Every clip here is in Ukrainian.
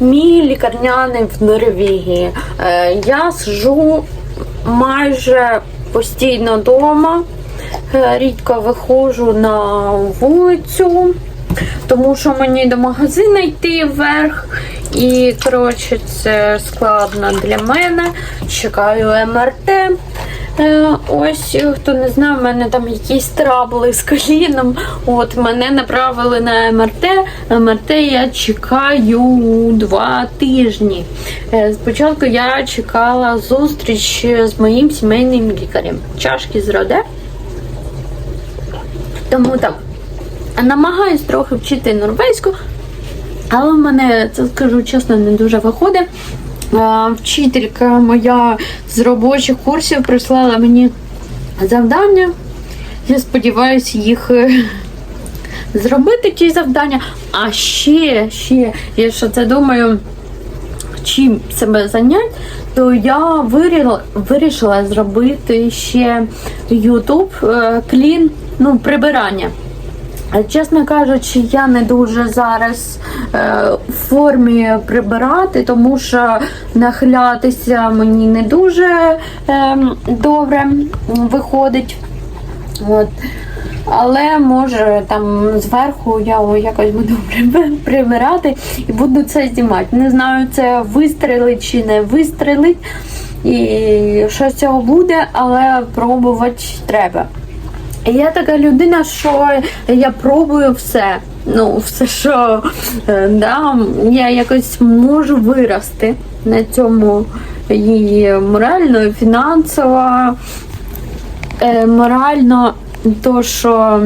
мій лікарняний в Норвегії. Е, Я сижу майже постійно вдома, Е, рідко виходжу на вулицю, тому що мені до магазину йти вверх. І, коротше, це складно для мене. Чекаю МРТ. Е, Ось, хто не знає, в мене там якісь трабли з коліном. От мене направили на МРТ. МРТ я чекаю два тижні. Е, Спочатку я чекала зустріч з моїм сімейним лікарем. Чашки з роде. Тому так. Намагаюсь трохи вчити норвезьку, але в мене, це скажу чесно, не дуже виходить. Вчителька моя з робочих курсів прислала мені завдання. Я сподіваюся їх е, зробити ті завдання. А ще, ще, я що це думаю, чим себе зайняти, то я вирішила зробити ще YouTube е, клін, ну, прибирання. Е, Чесно кажучи, я не дуже зараз е, в формі прибирати, тому що нахилятися мені не дуже е, добре виходить. От. Але може там зверху я якось буду прибирати і буду це знімати. Не знаю, це вистрелить чи не вистрелить. І що з цього буде, але пробувати треба. Я така людина, що я пробую все. Ну, все, що е, да, я якось можу вирости на цьому і морально, і фінансово, е, морально, то що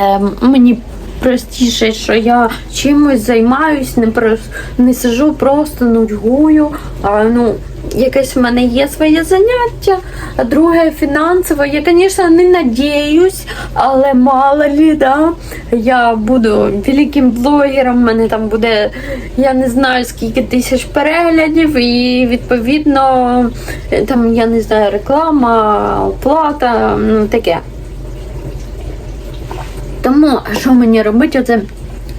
е, мені простіше, що я чимось займаюсь, не, прос- не сижу, просто нудьгую. А, ну, якесь в мене є своє заняття. А друге фінансове. Я, звісно, не надіюсь, але мало лі, да, я буду великим блогером, в мене там буде, я не знаю скільки тисяч переглядів, і відповідно там, я не знаю, реклама, оплата, ну таке. Тому що мені робити оце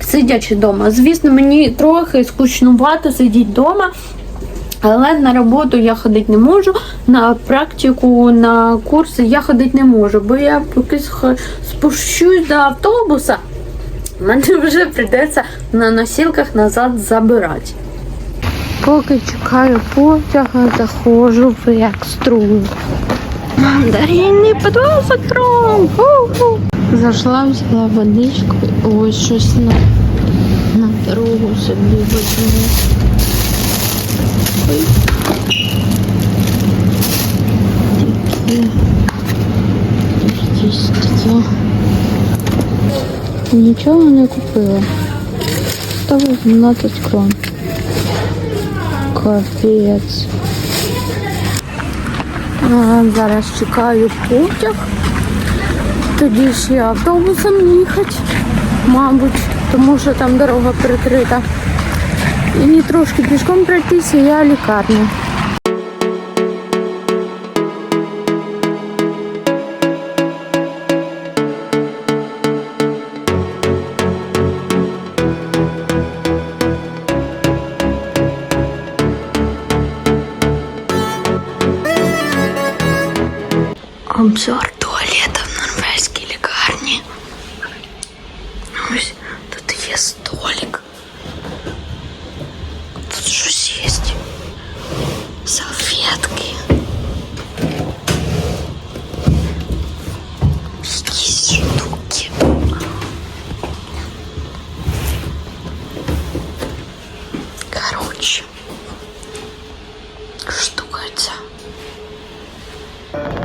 сидячи вдома? Звісно, мені трохи скучнувато сидіти вдома. Але на роботу я ходити не можу, на практику, на курси я ходити не можу, бо я поки спущусь до автобуса, мене вже прийдеться на носілках назад забирати. Поки чекаю потяга, заходжу в екстру. Мандаринний під кром. Зайшла, взяла водичку, ось щось на, на дорогу собі возьму. Такі. Нічого не купила. 118 крон. Капець. А, зараз чекаю потяг. Тоді ще автобусом їхати, мабуть, тому що там дорога перекрита. І трошки пішком пройтися, я лікарня. Обзор Короче. Штука.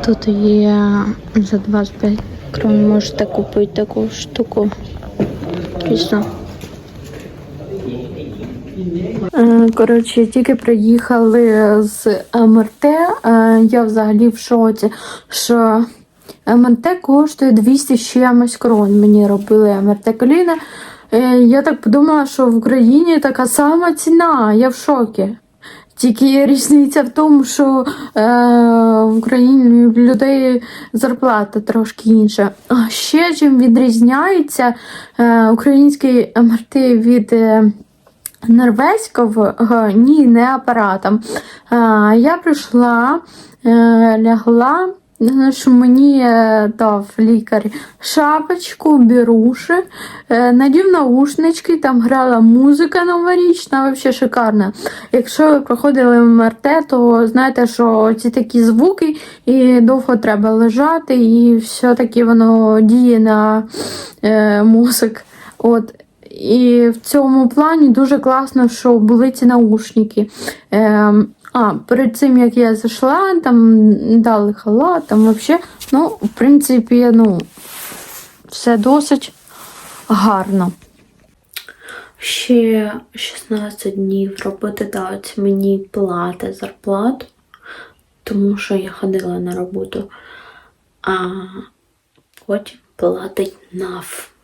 Тут є за 25 крон можете купити таку штуку. Пізно. Е, Коротше, тільки приїхали з МРТ. е, Я взагалі в шоці, що МРТ коштує 200 з чимось крон. Мені робили МРТ коліна. Е, Я так подумала, що в Україні така сама ціна. Я в шокі. Тільки різниця в тому, що е, в Україні людей зарплата трошки інша. А ще чим відрізняється е, український МРТ від е, норвезького, ні, не апаратом. Е, Я прийшла, е, лягла, що мені е, дав лікар шапочку, біруші, е, надів наушнички, там грала музика новорічна, взагалі шикарна. Якщо ви проходили МРТ, то знаєте, що ці такі звуки і довго треба лежати, і все-таки воно діє на е, мозок. От. І в цьому плані дуже класно, що були ці наушники. Ем, а, перед цим як я зайшла, там дали халат, там взагалі, ну, в принципі, ну, все досить гарно. Ще 16 днів роботодавець мені платить зарплату, тому що я ходила на роботу, а потім платить НАФ.